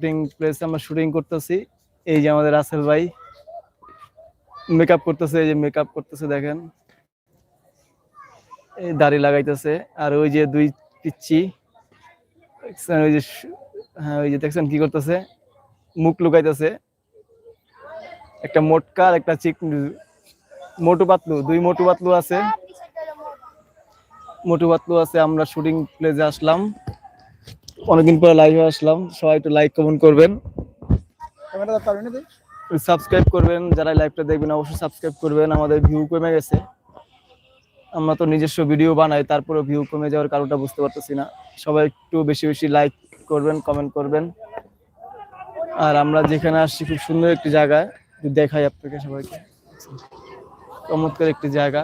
Shooting প্লেসে আমরা shooting করতেছি। এই যে আমাদের রাসেল ভাই মেকআপ করতেছে, এই যে মেকআপ করতেছে দেখেন। এই দাড়ি লাগাইতেছে, আর ওই যে দুই পিচ্ছি ওই যে হ্যাঁ ওই যে দেখছেন কি করতেছে? মুখ লুকাইতেছে। একটা মোটকা আর একটা চিক মোটু পাতলু, দুই মোটু পাতলু আছে। মোটু পাতলু আছে, আমরা শুটিং প্লেসে আসলাম। অনেকদিন পরে লাইভে আসলাম। সবাই একটু লাইক কমেন্ট করবেন। সাবস্ক্রাইব করবেন। যারা লাইভটা দেখবেন অবশ্যই সাবস্ক্রাইব করবেন। আমাদের ভিউ কমে গেছে। আমরা তো নিজস্ব ভিডিও বানাই তারপরে ভিউ কমে যাওয়ার কারণটা বুঝতে পারতেছি না। সবাই একটু বেশি বেশি লাইক করবেন কমেন্ট করবেন। আর আমরা যেখানে আসছি খুব সুন্দর একটি জায়গায় দেখাই আপনাকে সবাইকে। চমৎকার একটি জায়গা।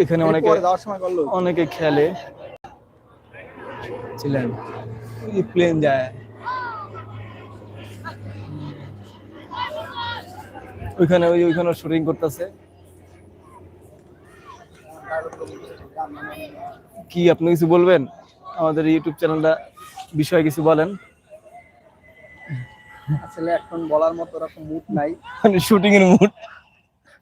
এখানে অনেকে যাওয়ার সময় করল। অনেকে খেলে। ছিলেন। প্লেন যায়। ওইখানে ওই ওইখানে শুটিং করতেছে। কি আপনি কিছু বলবেন? আমাদের ইউটিউব চ্যানেলটা বিষয়ে কিছু বলেন। আসলে এখন বলার মতো ওরকম মুড নাই। মানে শুটিং এর মুড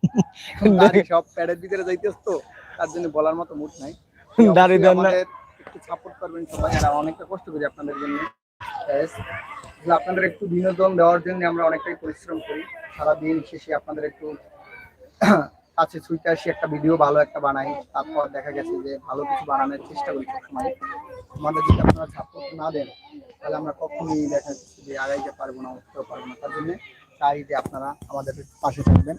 সব প্যাডের ভিতরে যাইতেছ তো তার জন্য বলার মতো মুড নাই। দাড়ি দেন না। একটু সাপোর্ট করবেন সবাই আর অনেকটা কষ্ট করি আপনাদের জন্য। আপনাদের একটু বিনোদন দেওয়ার জন্য আমরা অনেকটাই পরিশ্রম করি। সারাদিন শেষে আপনাদের একটু কাছে ছুঁইতে আসি একটা ভিডিও ভালো একটা বানাই। তারপর দেখা গেছে যে ভালো কিছু বানানোর চেষ্টা করি সবসময়। আমাদের যদি আপনারা সাপোর্ট না দেন তাহলে আমরা কখনোই দেখা যাচ্ছে যে আগাইতে পারব না উঠতেও পারব না। তার জন্য চাই যে আপনারা আমাদের পাশে থাকবেন।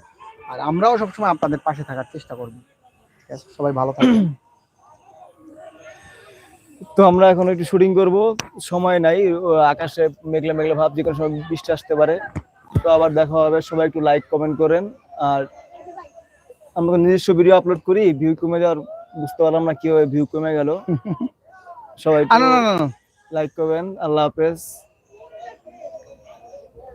আর আমরাও সবসময় আপনাদের পাশে থাকার চেষ্টা করব? সবাই ভালো থাকবেন। তো আমরা এখন একটু শুটিং করব। সময় নাই আকাশে মেঘলা মেঘলা ভাব যে কোনো সময় বৃষ্টি আসতে পারে। তো আবার দেখা হবে সবাই একটু লাইক কমেন্ট করেন। আর আমরা নিজস্ব ভিডিও আপলোড করি ভিউ কমে যাওয়ার বুঝতে পারলাম না কীভাবে ভিউ কমে গেল। সবাই লাইক করবেন আল্লাহ হাফেজ।